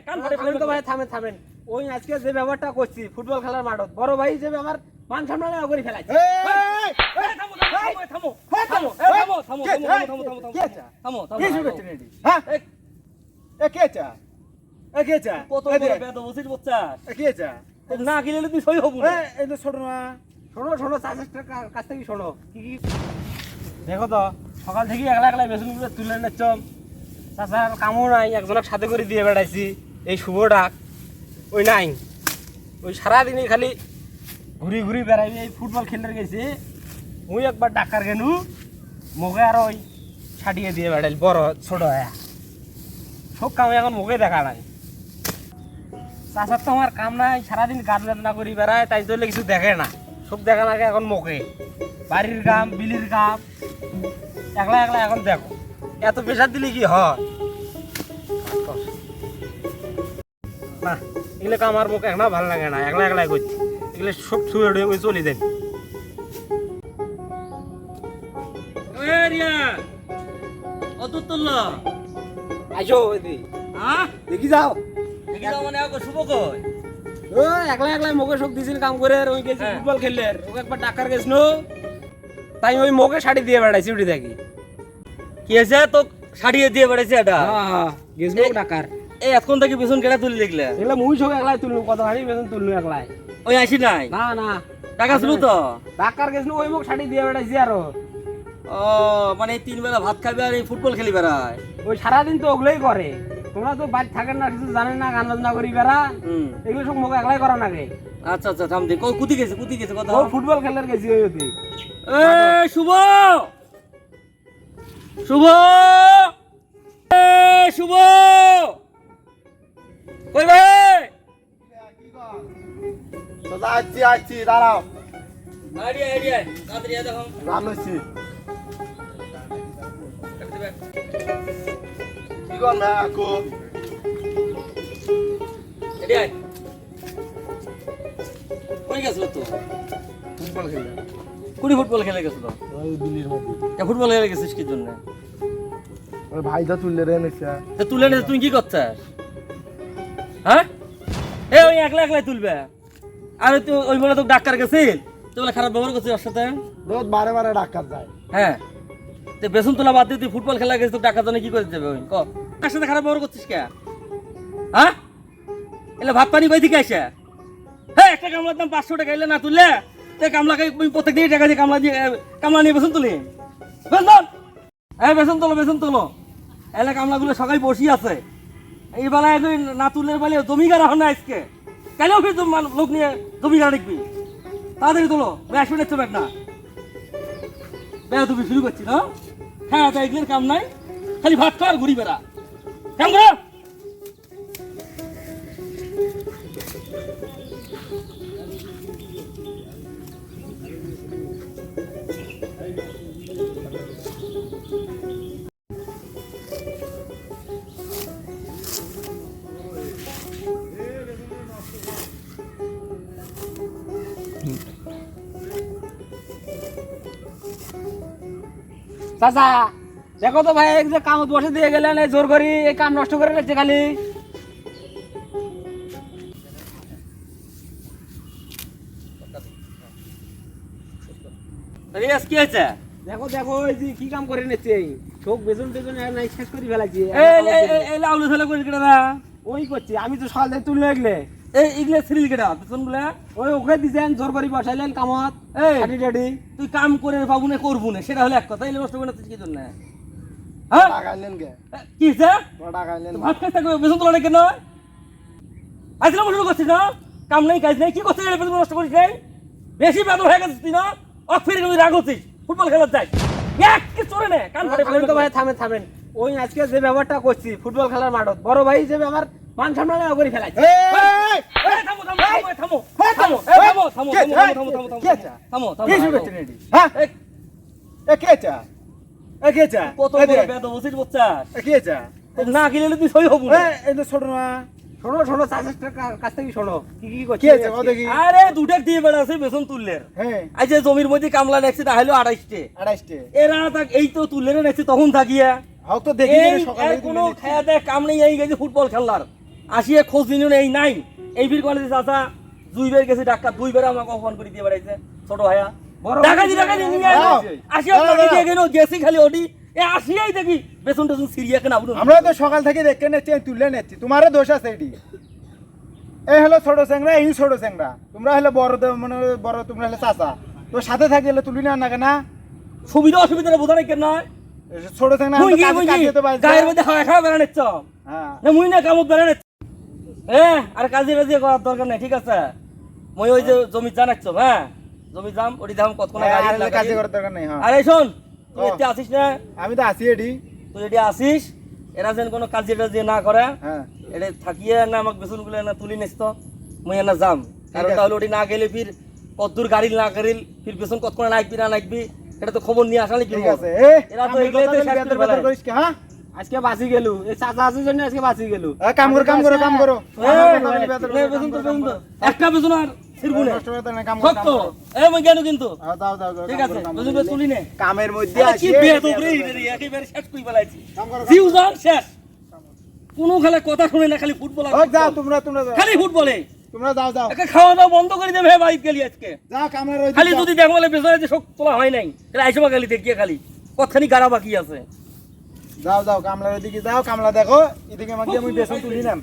কান ফাটে তো ভাই থামেন থামেন ওই আজকে যে ব্যাপারটা করছি ফুটবল খেলার মাঠত বড় ভাই হিসেবে আমার মান সম্মান করে ফেলাইছে থামো থামো থামো থামো থামো থামো থামো থামো থামো থামো থামো কি শুরু করছেন এটি? হ্যাঁ? এ কে চা? এ কে চা? কত বড় বেদ বসিস বচ্চাস এ কে চা? না তুই সই হব এ, এই তো ছোট মা। শোনো শোনো চাষের কাছ থেকে শোনো কি কি দেখো তো সকাল থেকে একলা একলা বেসনগুলো তুলে নিচ্ছ চাষার কামও নাই একজনের সাথে করে দিয়ে বেড়াইছি। এই শুভ ডাক ওই নাই। ওই সারাদিনই খালি ঘুরি ঘুরি বেড়াইবি, এই ফুটবল খেলতে গেছি। মুই একবার ডাকার গেনু মুখে আর ওই ছাড়িয়ে দিয়ে বেড়াইল বড় ছোট হ্যাঁ সব কাম এখন মুখে দেখা নাই। চাষার তো আমার কাম নাই, সারাদিন গান বেদনা করি বেড়ায় তাই জন্য কিছু দেখে না। সব দেখা নাকে এখন মুখে বাড়ির কাম বিলির কাম, একলা একলা এখন দেখো। এত প্রেশার দিলে কি হয়? না এগুলো কাম আমার মুখে এখন ভালো লাগে না একলা একলাই করছি। এগুলো সব ছুঁয়ে উড়ে চলে দেন আইসো দেখি যাও। দেখি যাও মানে শুভ কই ও একলা একলা মুখে সব দিছিল কাম করে আর ওই গেছি হ্যাঁ। ফুটবল খেললে ওকে একবার ডাকার গেছিল। তাই ওই মুখে শাড়ি দিয়ে বেড়াইছি উঠে দেখি। কি আছে তো সারিয়ে দিয়ে বেড়েছে এটা। হ্যাঁ হ্যাঁ গেছিল ডাকার এই এতক্ষণ থেকে পেছন কেটে তুলি দেখলে। এগুলো মুই সব একলাই তুললু কত হাড়ি বেতন তুললু একলাই। ওই আসি নাই? না না। টাকা ছিল তো? ডাকার গেছিল ওই মুখ শাড়ি দিয়ে বেড়াইছি আরও। ও মানে তিন বেলা ভাত খাবে আর এই ফুটবল খেলি বেড়ায়। ওই সারাদিন তো ওগুলোই করে। তোমরা তো বাড়ি থাকেন না কিছু জানেন না গান বাজনা করি বেড়া। এগুলো সব মুখ একলাই করা নাকি আচ্ছা আচ্ছা থাম কই কুতি গেছে কুতি গেছে কথা ফুটবল খেলার গেছি ওই এ শুভ! শুভ! শুভ! কই ভাই দাদা আছি আছি দাঁড়াও। আইডিয়া আইডিয়া তাড়াতাড়ি দাও রাম আছি গো না কো কুড়ি ফুটবল খেলে গেছিল ফুটবল খেলে গেছিস কি জন্য? ওই ভাইটা তুললে রে নিচ্ছে। তা তুলে নিয়ে তুই কি করছিস? হ্যাঁ? এ ওই একলা একলাই তুলবে। আর তুই ওই বলে তো ডাক্তার গেছিল? তুই বলে খারাপ ব্যবহার করছিস ওর সাথে? রোজ বারে বারে ডাক্তার যায়। হ্যাঁ। তো বেসন তোলা বাদ দিয়ে তুই ফুটবল খেলা গেছিস তো টাকা জন্য কি করে দেবে ওই? ক। কার সাথে খারাপ ব্যবহার করছিস কে? হ্যাঁ? এলে ভাত পানি কই থেকে আসে? হ্যাঁ একটা কামলার দাম পাঁচশো টাকা এলে না তুললে? তো কামলাকে প্রত্যেক দিনই টাকা দিয়ে কামলা দিয়ে কামলা নিয়ে বেসন তুলি। বেসন! হ্যাঁ বেসন তোলো বেসন তোলো। এলে কামলাগুলো সকালে বসি আছে। এই বেলায় তুই না তুললে বলে জমি গাড়া হয় না আজকে। কেন ফির লোক নিয়ে জমি গাড়া দেখবি? তাড়াতাড়ি তোলো, ব্যাস মিনিট তো না বেড়া তুমি শুরু করছি না হ্যাঁ তাই এগুলোর কাম নাই। খালি ভাত খাওয়ার ঘুরি বেড়া। কাম করো! চাচা, দেখো তো ভাই কামত বসে দিয়ে গেলেন, এই জোর করি এই কাম নষ্ট করে খালি। রিয়াজ কি হয়েছে? দেখো দেখো এই যে কি কাম করে চোখ নাই শেষ করে ফেলাইছি। এই এই- এই- এই লাউলে ছেলে করে কেটে না ওই করছি আমি তো সকাল থেকে তুলে এগলে। এই ইগলে সিরিল কেটে পেছনগুলা ওই ওকে দিছেন জোর করি বসাইলেন কামত। এই টাটি। তুই কাম করে পাবো না করব না সেটা হলো এক কথা এই নষ্ট করে না তুই কি জন্য? হ্যাঁ? কে? কি হয়েছে? ভাত খাইতে তোলা কেন আজকে করছিস না? কাম নেই কাজ নেই কি করছিস নষ্ট করিস বেশি বেতন হয়ে গেছিস তুই না? অফ ফিরে তুমি রাগ হচ্ছিস ফুটবল খেলার চাই এক কি চলে নে কান ফাটে থামেন তো ভাই থামেন থামেন ওই আজকে যে ব্যাপারটা করছি ফুটবল খেলার মাঠত বড় ভাই হিসেবে আমার মান সম্মান করে ফেলাইছে এই, এই, এই, থামো থামো থামো থামো থামো থামো থামো থামো থামো থামো থামো? থামো থামো থামো হ্যাঁ? এ কে চা? এ কে চা? কত বড় বেদ বসিস বচ্চাস এ কে চা? না গেলে তুই সই হব না এই ছোট মা। শোনো শোনো চাষের কাছ থেকে শোনো। কি কি করছি। আরে দুটাক দিয়ে বেড়াছে বেতন তুললের হ্যাঁ, যে জমির মধ্যে কামলা আড়াইশটে। আড়াইশটে। এরা তাক এই তো তুললের নেছে তখন থাকিয়া। হাও তো দেখি সকালে কোনো খায়া দেয় কাম নেই এই গেছে ফুটবল খেলার আসিয়ে খোঁজ নিল এই নাই। এই বীর কলেজে চাচা দুই বের গেছে ডাক্তার দুই বের আমাকে অপমান করে দিয়ে বেড়াইছে ছোট ভাইয়া। বড় ডাকাতি ডাকাতি নিয়ে আসিয়া টাকা দাও। দিয়ে গেল গেছি খালি ওটি। এ আসিয়াই দেখি বেসন টেসন সিরিয়া কেন আমরা তো সকাল থেকে দেখে নেচ্ছি তুলে নেচ্ছি তোমারও দোষ আছে এটি। এই হলো ছোট স্যাংরা এই ছোট স্যাংরা তোমরা হলো বড় মানে বড় তোমরা হলো চাচা। তো সাথে থাকি হলে তুলি না না? কেনা সুবিধা অসুবিধা বোঝা নাই কেন ছোট কি গায়ের মধ্যে হাওয়া খাওয়া হ্যাঁ। মুই না এ আর কাজে করার দরকার নাই ঠিক আছে? মই ওই যে জমি জানাচ্ছ হ্যাঁ? জমি যাম ওটি দাম কত কোন গাড়ি কাজে করার দরকার নেই হ্যাঁ। আরে শোন তুই। এতে আসিস না? আমি তো আছি এটি তুই এটি আসিস এরা যেন কোনো কাজে টাজে না করে হ্যাঁ এটা থাকিয়ে না আমাকে বেসনগুলো না তুলি নিস তো মুই না যাম। কারণ তাহলে ওটি না গেলে ফির গাড়ি না করিল ফির বেসন কত করে নাকবি না নাকবি এটা তো খবর নিয়ে আসালে কি আছে। এ এরা তো বেতর বেতর করিস কি, হ্যাঁ আজকে বাঁচি গেলু। এই চাচা আছে জন্য আজকে বাঁচি গেলু। কাম করো কাম করো কাম করো তো, তো। একটা বেসন আর কিন্তু। ঠিক আছে, নে। কামের মধ্যে কি একেবারে শেষ ফেলাইছি। শেষ। কোনো খেলা কথা শুনে না খালি ফুটবল যাও তোমরা তোমরা খালি ফুটবলে। তোমরা যাও যাও। একে খাওয়া দাওয়া বন্ধ করে দেবে হে বাড়িতে গেলি আজকে। কামের ওই খালি যদি দেখো বলে যে শোক তোলা হয় নাই তাহলে আইসবা খালি দেখিয়ে খালি। কতখানি গাড়া বাকি আছে। যাও যাও কামলার ওইদিকে যাও কামলা দেখো এদিকে আমাকে আমি বেসন তুলি নাম।